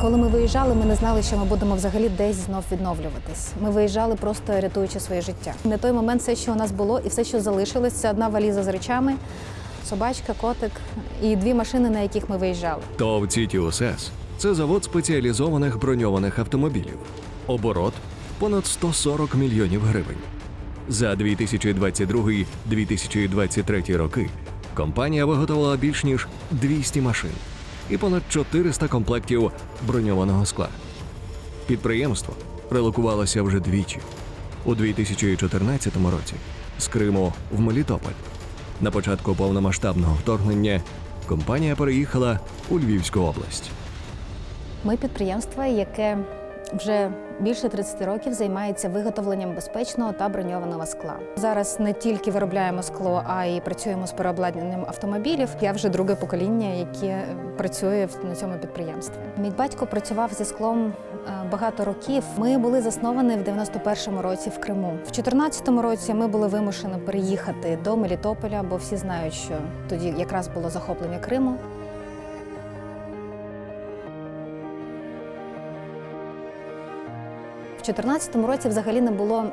Коли ми виїжджали, ми не знали, що ми будемо взагалі десь знов відновлюватись. Ми виїжджали просто рятуючи своє життя. На той момент все, що у нас було, і все, що залишилось, це одна валіза з речами, собачка, котик і дві машини, на яких ми виїжджали. ТОВ «Тітіусес» – це завод спеціалізованих броньованих автомобілів. Оборот понад 140 мільйонів гривень. За 2022-2023 роки компанія виготовила більш ніж 200 машин і понад 400 комплектів броньованого скла. Підприємство релокувалося вже двічі у 2014 році з Криму в Мелітополь. На початку повномасштабного вторгнення компанія переїхала у Львівську область. Ми підприємство, яке вже більше 30 років займається виготовленням безпечного та броньованого скла. Зараз не тільки виробляємо скло, а й працюємо з переобладнанням автомобілів. Я вже друге покоління, яке працює на цьому підприємстві. Мій батько працював зі склом е, багато років. Ми були засновані в 91-му році в Криму. В 14-му році ми були вимушені переїхати до Мелітополя, бо всі знають, що тоді якраз було захоплення Криму. 2014 році взагалі не було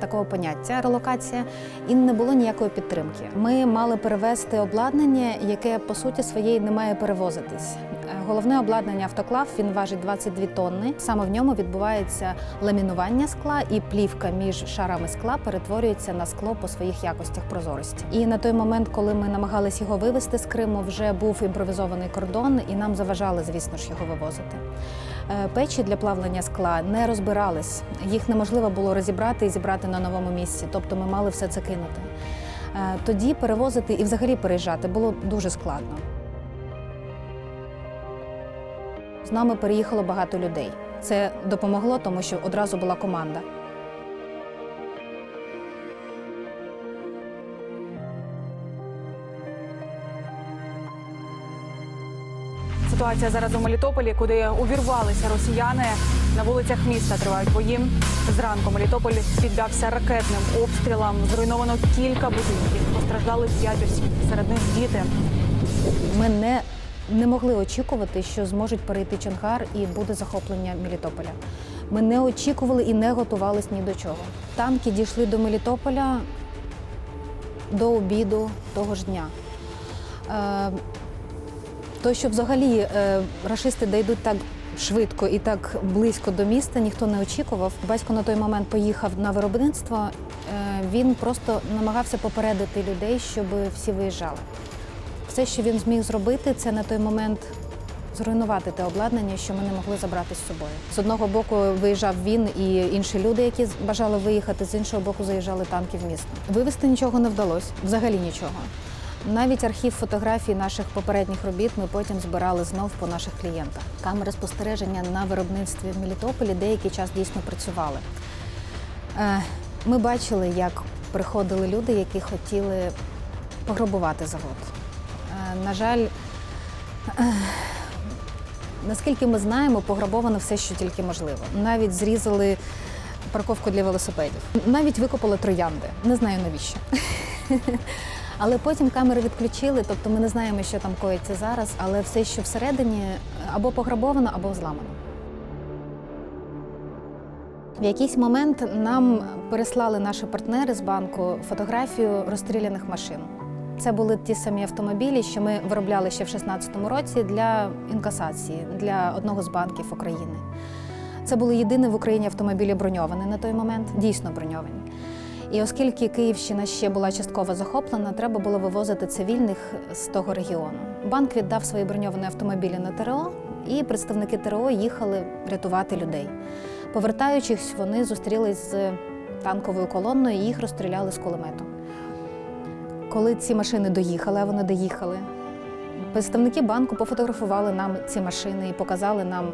такого поняття релокація і не було ніякої підтримки. Ми мали перевезти обладнання, яке по суті своєї не має перевозитись. Е, Головне обладнання автоклав він важить 22 тонни. Саме в ньому відбувається ламінування скла, і плівка між шарами скла перетворюється на скло по своїх якостях прозорості. І на той момент, коли ми намагались його вивезти з Криму, вже був імпровізований кордон, і нам заважали, звісно ж, його вивозити. Е, Печі для плавлення скла не розбирались, їх неможливо було розібрати і зібрати на новому місці, тобто ми мали все це кинути. Е, Тоді перевозити і взагалі переїжджати було дуже складно. З нами переїхало багато людей. Це допомогло, тому що одразу була команда. Ситуація зараз у Мелітополі, куди увірвалися росіяни. На вулицях міста тривають бої. Зранку Мелітополь піддався ракетним обстрілам. Зруйновано кілька будинків. Постраждали п'ять осіб. Серед них діти. Ми не, не могли очікувати, що зможуть перейти Чонгар і буде захоплення Мелітополя. Ми не очікували і не готувалися ні до чого. Танки дійшли до Мелітополя до обіду того ж дня. То, що взагалі е, рашисти дійдуть так швидко і так близько до міста, ніхто не очікував. Батько на той момент поїхав на виробництво. Е, він просто намагався попередити людей, щоб всі виїжджали. Все, що він зміг зробити, це на той момент зруйнувати те обладнання, що ми не могли забрати з собою. З одного боку виїжджав він і інші люди, які бажали виїхати, з іншого боку заїжджали танки в місто. Вивезти нічого не вдалося, взагалі нічого. Навіть архів фотографій наших попередніх робіт ми потім збирали знов по наших клієнтах. Камери спостереження на виробництві в Мелітополі деякий час дійсно працювали. Е, Ми бачили, як приходили люди, які хотіли пограбувати завод. Е, На жаль, е, наскільки ми знаємо, пограбовано все, що тільки можливо. Навіть зрізали парковку для велосипедів, навіть викопали троянди. Не знаю навіщо. Але потім камери відключили, тобто ми не знаємо, що там коїться зараз, але все, що всередині, або пограбовано, або зламано. В якийсь момент нам переслали наші партнери з банку фотографію розстріляних машин. Це були ті самі автомобілі, що ми виробляли ще в 2016 році для інкасації для одного з банків України. Це були єдині в Україні автомобілі броньовані на той момент, дійсно броньовані. І оскільки Київщина ще була частково захоплена, треба було вивозити цивільних з того регіону. Банк віддав свої броньовані автомобілі на ТРО, і представники ТРО їхали рятувати людей. Повертаючись, вони зустрілись з танковою колонною і їх розстріляли з кулемету. Коли ці машини доїхали, а вони доїхали, представники банку пофотографували нам ці машини і показали нам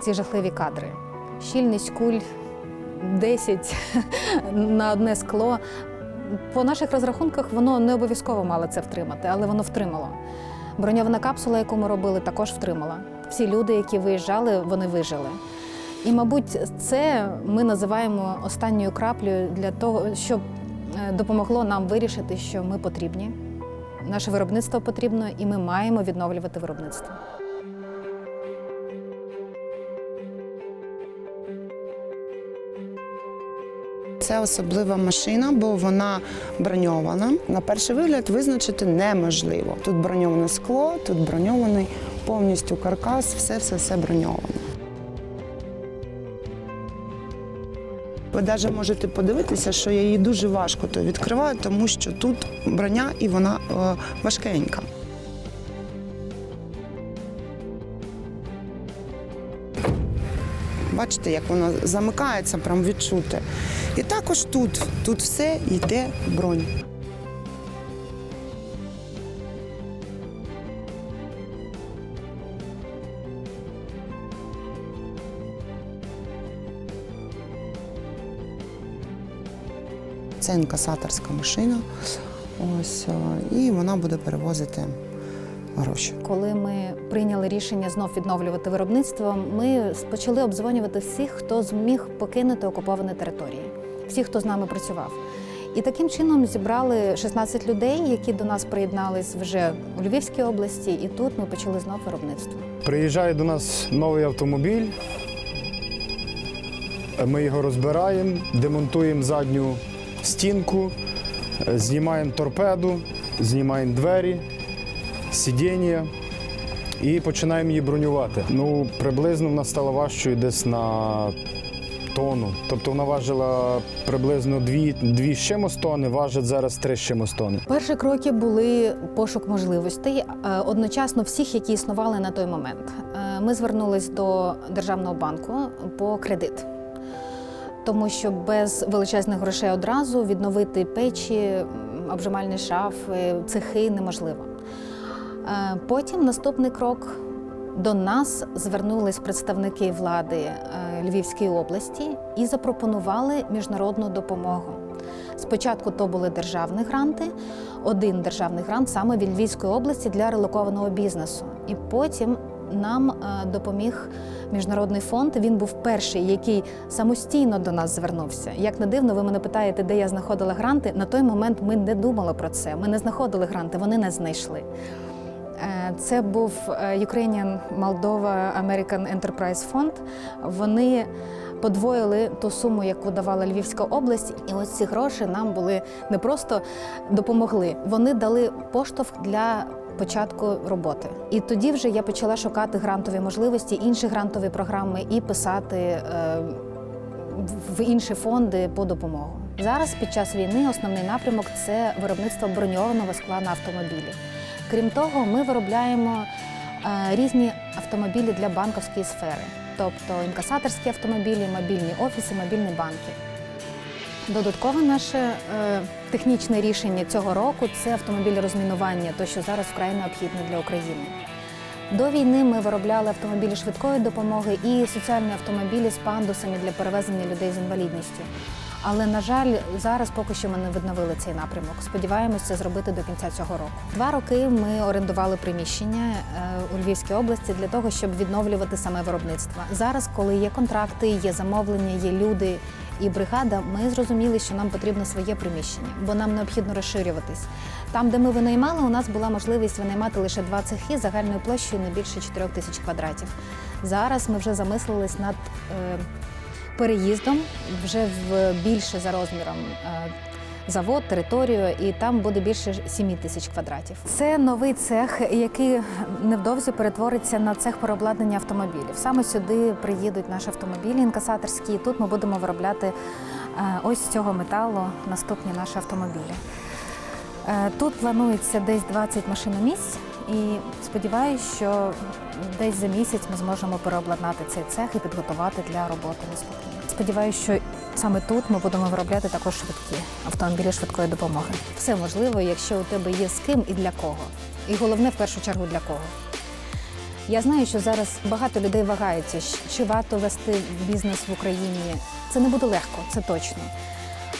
ці жахливі кадри. Щільність куль 10 на одне скло. По наших розрахунках воно не обов'язково мало це втримати, але воно втримало. Броньована капсула, яку ми робили, також втримала. Всі люди, які виїжджали, вони вижили. І, мабуть, це ми називаємо останньою краплею для того, щоб е, допомогло нам вирішити, що ми потрібні. Наше виробництво потрібно, і ми маємо відновлювати виробництво. Це особлива машина, бо вона броньована. На перший вигляд визначити неможливо. Тут броньоване скло, тут броньований повністю каркас, все, все, все броньовано. Ви навіть можете подивитися, що я її дуже важко то відкриваю, тому що тут броня і вона е, важкенька. Бачите, як вона замикається, прям відчути. І також тут, тут все йде бронь. Це інкасаторська машина. Ось, е, і вона буде перевозити гроші. Коли ми прийняли рішення знов відновлювати виробництво, ми почали обдзвонювати всіх, хто зміг покинути окуповані території, всіх, хто з нами працював. І таким чином зібрали 16 людей, які до нас приєднались вже у Львівській області, і тут ми почали знов виробництво. Приїжджає до нас новий автомобіль. Ми його розбираємо, демонтуємо задню стінку, е, знімаємо торпеду, знімаємо двері, сидіння і починаємо її бронювати. Ну, приблизно вона стала важчою десь на тонну. Тобто вона важила приблизно 2, 2 з чимось тонни, важить зараз 3 з чимось тонни. Перші кроки були пошук можливостей е, одночасно всіх, які існували на той момент. Е, Ми звернулись до державного банку по кредит, тому що без величезних грошей одразу відновити печі, обжимальні шафи, цехи неможливо. Е, Потім наступний крок. До нас звернулись представники влади е, Львівської області і запропонували міжнародну допомогу. Спочатку то були державні гранти, один державний грант саме від Львівської області для релокованого бізнесу. І потім нам е, допоміг міжнародний фонд. Він був перший, який самостійно до нас звернувся. Як не дивно, ви мене питаєте, де я знаходила гранти. На той момент ми не думали про це. Ми не знаходили гранти, вони не знайшли. Е, Це був е, Ukrainian Moldova American Enterprise Fund. Вони подвоїли ту суму, яку давала Львівська область, і ось ці гроші нам були не просто допомогли, вони дали поштовх для. Початку роботи, і тоді вже я почала шукати грантові можливості, інші грантові програми і писати е, в інші фонди по допомогу. Зараз під час війни основний напрямок це виробництво броньованого скла на автомобілі. Крім того, ми виробляємо е, різні автомобілі для банковської сфери, тобто інкасаторські автомобілі, мобільні офіси, мобільні банки. Додаткове наше е, технічне рішення цього року це автомобілі розмінування, то що зараз вкрай необхідне для України. До війни ми виробляли автомобілі швидкої допомоги і соціальні автомобілі з пандусами для перевезення людей з інвалідністю. Але на жаль, зараз поки що ми не відновили цей напрямок. Сподіваємося зробити до кінця цього року. Два роки ми орендували приміщення е, у Львівській області для того, щоб відновлювати саме виробництво. Зараз, коли є контракти, є замовлення, є люди і бригада, ми зрозуміли, що нам потрібно своє приміщення, бо нам необхідно розширюватись. Там, де ми винаймали, у нас була можливість винаймати лише два цехи загальною площею не більше 4 тисяч квадратів. Зараз ми вже замислились над е, переїздом вже в більше за розміром. е, Завод, територію, і там буде більше 7 тисяч квадратів. Це новий цех, який невдовзі перетвориться на цех переобладнання автомобілів. Саме сюди приїдуть наші автомобілі інкасаторські. І тут ми будемо виробляти е, ось з цього металу наступні наші автомобілі. Е, Тут планується десь 20 машиномісць, і сподіваюся, що десь за місяць ми зможемо переобладнати цей цех і підготувати для роботи наступної. Сподіваюся, що саме тут ми будемо виробляти також швидкі автомобілі швидкої допомоги. Все можливо, якщо у тебе є з ким і для кого. І головне, в першу чергу, для кого. Я знаю, що зараз багато людей вагаються, чи варто вести бізнес в Україні. Це не буде легко, це точно.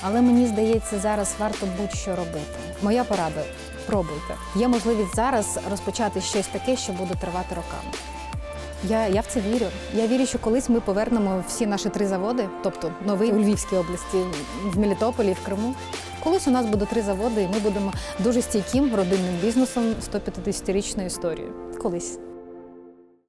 Але мені здається, зараз варто будь-що робити. Моя порада пробуйте. Є можливість зараз розпочати щось таке, що буде тривати роками. Я, я в це вірю. Я вірю, що колись ми повернемо всі наші три заводи, тобто новий у Львівській області, в Мелітополі, в Криму. Колись у нас буде три заводи, і ми будемо дуже стійким родинним бізнесом з 150-річною історією. Колись.